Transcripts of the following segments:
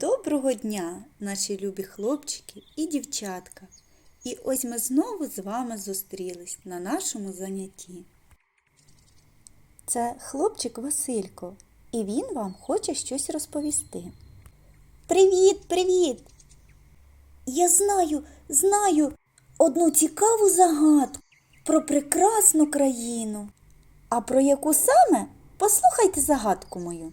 Доброго дня, наші любі хлопчики і дівчатка. І ось ми знову з вами зустрілись на нашому занятті. Це хлопчик Василько, і він вам хоче щось розповісти. Привіт, привіт! Я знаю, знаю одну цікаву загадку про прекрасну країну. А про яку саме? Послухайте загадку мою.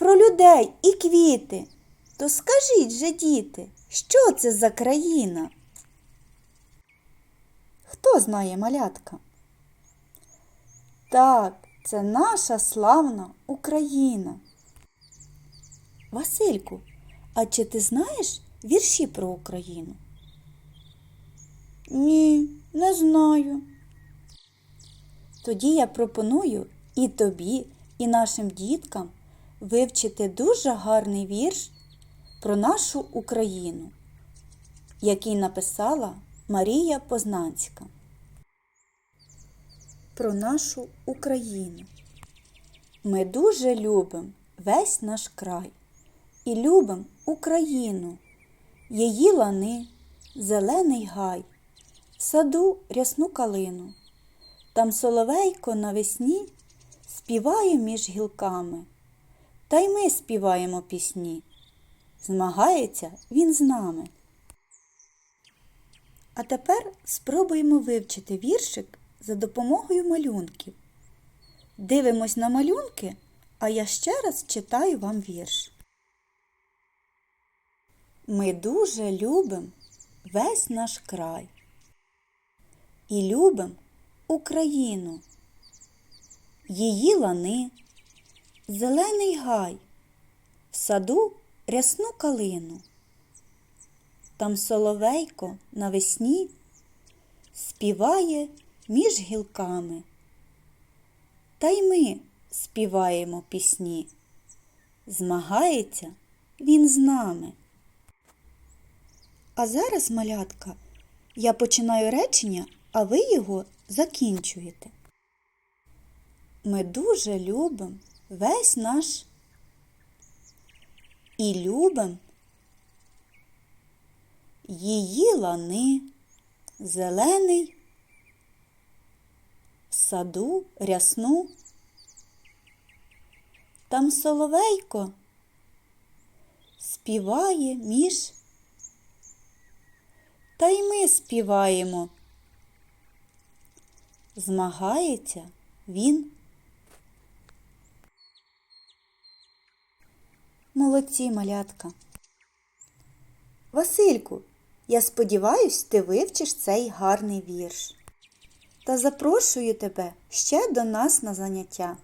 про людей і квіти. То скажіть же, діти, що це за країна? Хто знає малятка? Так, це наша славна Україна. Васильку, а чи ти знаєш вірші про Україну? Ні, не знаю. Тоді я пропоную і тобі, і нашим діткам вивчити дуже гарний вірш про нашу Україну, який написала Марія Познанська. Про нашу Україну. Ми дуже любим весь наш край і любим Україну, її лани, зелений гай, саду рясну калину. Там соловейко навесні співає між гілками. Та й ми співаємо пісні. Змагається він з нами. А тепер спробуємо вивчити віршик за допомогою малюнків. Дивимось на малюнки, а я ще раз читаю вам вірш. Ми дуже любим весь наш край і любим Україну, її лани зелений гай, в саду рясну калину. Там соловейко навесні співає між гілками. Та й ми співаємо пісні. Змагається він з нами. А зараз, малятка, я починаю речення, а ви його закінчуєте. Ми дуже любимо весь наш і любим її лани, зелений, в саду рясну, там соловейко співає між, та й ми співаємо. Змагається він. Молодці, малятка. Васильку, я сподіваюсь, ти вивчиш цей гарний вірш. Та запрошую тебе ще до нас на заняття.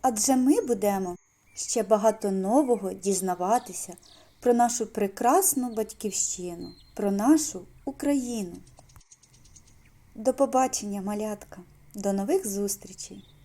Адже ми будемо ще багато нового дізнаватися про нашу прекрасну батьківщину, про нашу Україну. До побачення, малятка, до нових зустрічей!